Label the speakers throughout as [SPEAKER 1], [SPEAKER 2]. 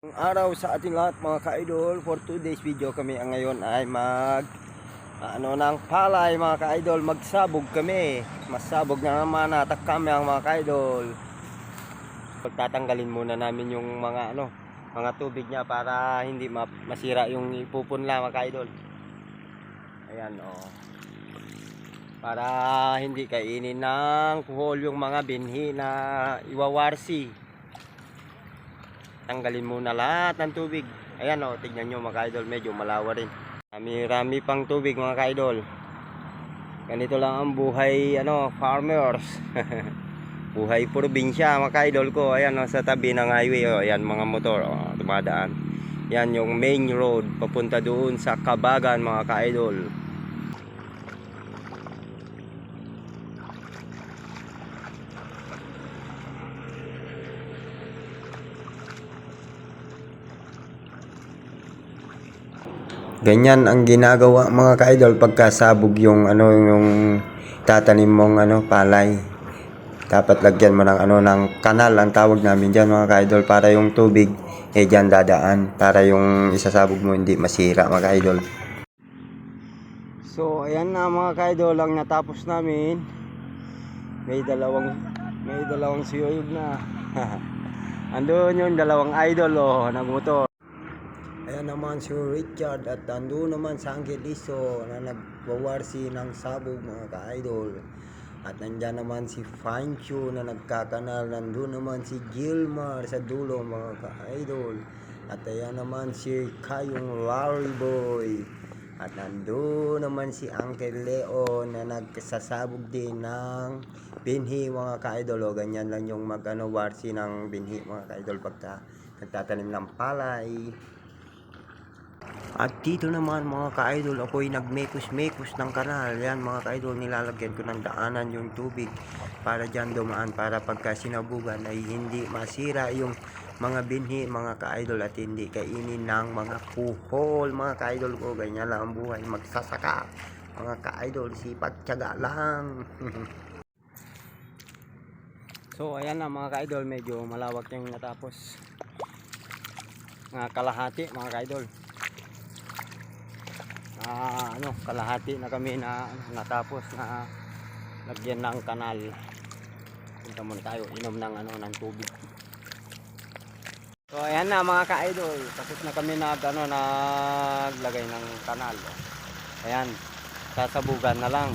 [SPEAKER 1] Ang araw sa ating lahat mga ka-idol. For today's video kami ngayon ay mag ano ng palay mga ka-idol. Magsabog kami. Masabog na naman. Natak kami ang mga ka-idol. Pagtatanggalin muna namin yung mga ano mga tubig niya para hindi ma- masira yung ipupunla mga ka-idol. Ayan oh. Para hindi kainin ng kuhol yung mga binhi na iwawarsi tanggalin muna lahat ng tubig. Ayan o, tignan nyo mga ka-idol, medyo malawa rin. Rami-rami pang tubig mga ka-idol. Ganito lang ang buhay, ano, farmers. buhay probinsya mga ka-idol ko. Ayan o, sa tabi ng highway o, ayan mga motor o, dumadaan. Yan yung main road, papunta doon sa Kabagan mga ka-idol. Ganyan ang ginagawa mga ka-idol pagkasabog yung ano yung tatanim mong ano palay. Dapat lagyan mo ng ano ng kanal ang tawag namin diyan mga ka-idol para yung tubig eh diyan dadaan para yung isasabog mo hindi masira mga ka-idol. So ayan na mga ka-idol ang natapos namin. May dalawang may dalawang siyuyog na. Andun yung dalawang idol oh nagmotor. Ayan naman si Richard at ando naman sa Angeliso na nagwawarsi ng sabog mga ka-idol. At nandyan naman si Fancho na nagkakanal. Nandun naman si Gilmar sa dulo mga ka-idol. At ayan naman si Kayong Larry Boy. At nandun naman si Uncle Leo na nagsasabog din ng binhi mga ka-idol. O ganyan lang yung mag-ano, warsi ng binhi mga ka-idol pagka nagtatanim ng palay. At dito naman mga ka-idol, ako'y nagmekos-mekos ng kanal. Yan mga ka-idol, nilalagyan ko ng daanan yung tubig para dyan dumaan para pagka sinabugan ay hindi masira yung mga binhi mga ka-idol at hindi kainin ng mga puhol mga ka-idol ko. Ganyan lang ang buhay, magsasaka. Mga ka-idol, sipag tiyaga lang. so ayan na mga ka-idol, medyo malawak yung natapos. Mga kalahati mga ka-idol ah, ano, kalahati na kami na natapos na lagyan ng kanal. Punta muna tayo inom ng ano ng tubig. So ayan na mga ka-idol, tapos na kami nag ano naglagay ng kanal. Ayan, sasabugan na lang.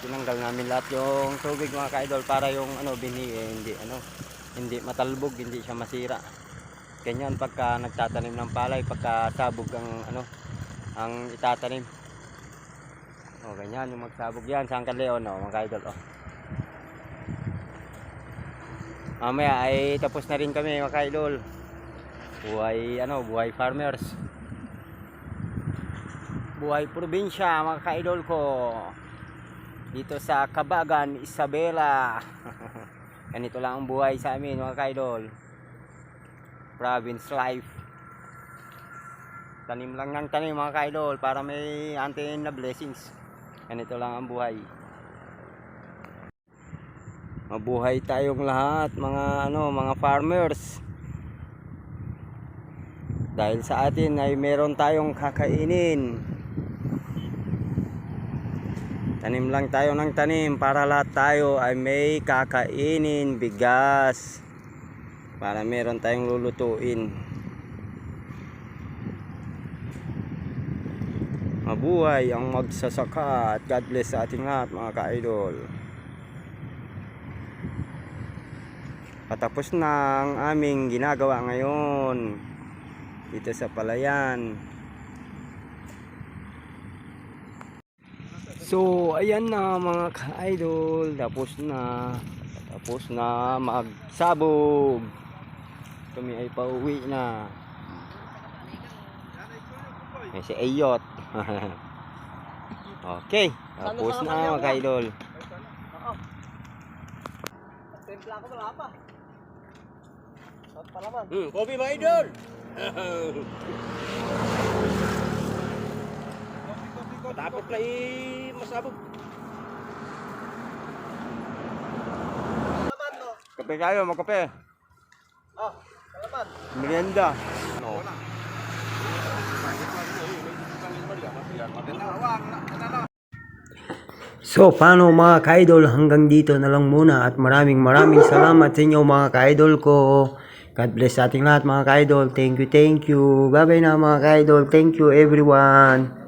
[SPEAKER 1] Tinanggal namin lahat yung tubig mga ka-idol para yung ano bini eh, hindi ano hindi matalbog, hindi siya masira ganyan pagka nagtatanim ng palay pagka sabog ang ano ang itatanim. O ganyan yung magsabog yan. Sa Uncle Leon? O mga idol o. Mamaya ay tapos na rin kami mga idol. Buhay ano buhay farmers. Buhay probinsya mga ka-idol ko. Dito sa Kabagan, Isabela. Ganito lang ang buhay sa amin mga ka-idol province life. Tanim lang ng tanim mga ka-idol para may antin na blessings. Ganito lang ang buhay. Mabuhay tayong lahat mga ano mga farmers. Dahil sa atin ay meron tayong kakainin. Tanim lang tayo ng tanim para lahat tayo ay may kakainin bigas para meron tayong lulutuin. Mabuhay ang magsasaka at God bless sa ating lahat mga ka-idol. Patapos na ang aming ginagawa ngayon dito sa palayan. So ayan na mga ka-idol. Tapos na. Tapos na magsabog kami ay pauwi na. May si Ayot. Okay tapos na mga idol.
[SPEAKER 2] Templa ko wala pa.
[SPEAKER 1] Hmm, Kobe mga idol!
[SPEAKER 2] Tapos na i-masabog.
[SPEAKER 1] kape tayo magkape.
[SPEAKER 2] Oh,
[SPEAKER 1] Merienda. So, paano mga ka-idol? Hanggang dito na lang muna at maraming maraming salamat sa inyo mga ka-idol ko. God bless sa ating lahat mga ka-idol. Thank you, thank you. Bye-bye na mga ka-idol. Thank you everyone.